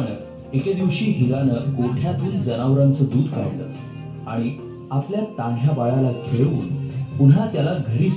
झालं एके दिवशी हिरानं गोठ्यातून जनावरांचं दूध काढलं आणि आपल्या तान्ह्या बाळाला खेळवून पुन्हा त्याला घरी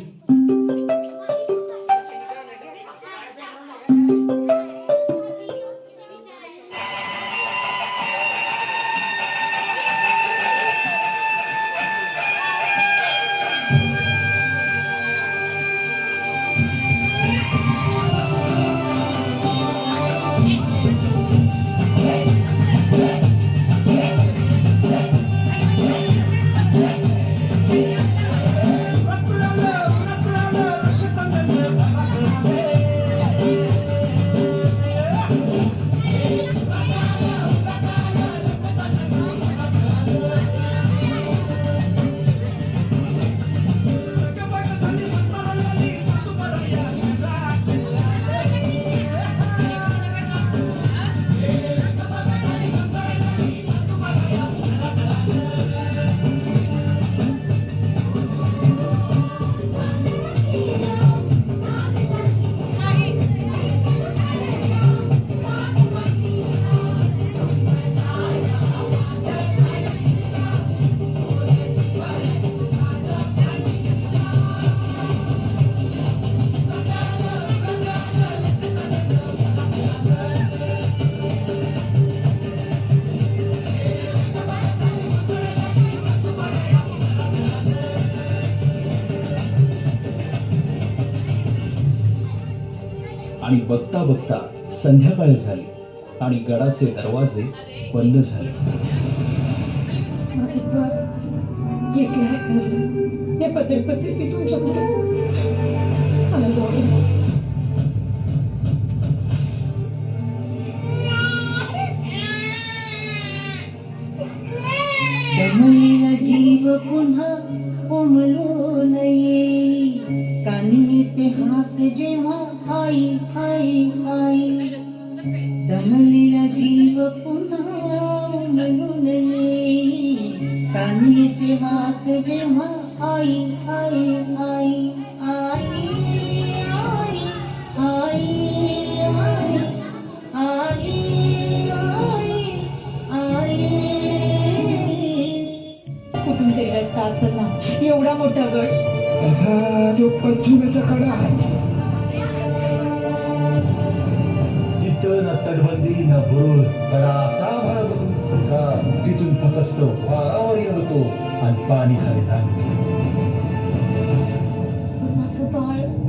आणि बघता बघता संध्याकाळ झाली आणि गडाचे दरवाजे बंद झाले. माझे बाळ काय करलं हे पदर पसरती तुमच्यापुढे मला जाऊ दे. दमलेला जीव पुन्हा उमलो नये. कानी ते हात हात जेव्हा आई आई आई आई आई आई आई आई आई आई. कुठून तरी रस्ता असेल ना एवढा मोठा गड. असा तो कडा आहे न तटबंदी न बुरुज कडा असा भरत सगळा तिथून फकस्त वारावर येतो आणि पाणी खाली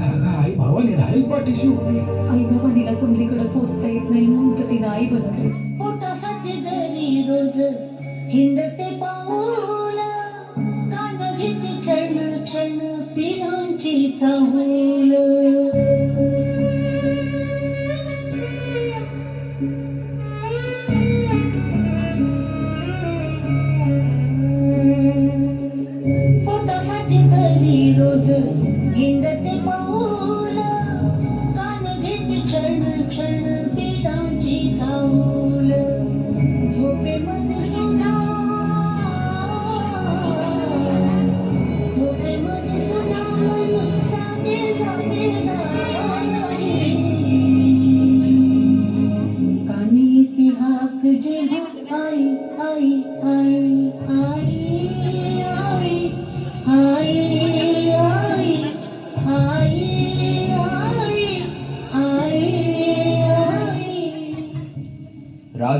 अगं आई भावाने राहील पाठीशी उभी. आई बाबांना समधीकडे पोचता येत नाही म्हणून तर तिनं आई बनवली.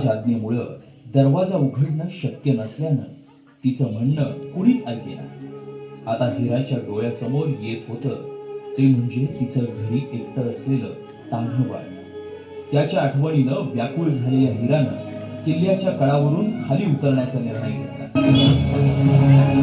राज आज्ञेमुळं दरवाजा उघडणं शक्य नसल्यानं तिचं म्हणणं कुणीच ऐकेना आता हिराच्या डोळ्यासमोर येत होतं ते म्हणजे तिचं घरी एकटं असलेलं तान्ह त्याच्या आठवणीनं व्याकुळ झालेल्या हिरानं किल्ल्याच्या कळावरून खाली उतरण्याचा निर्णय घेतला.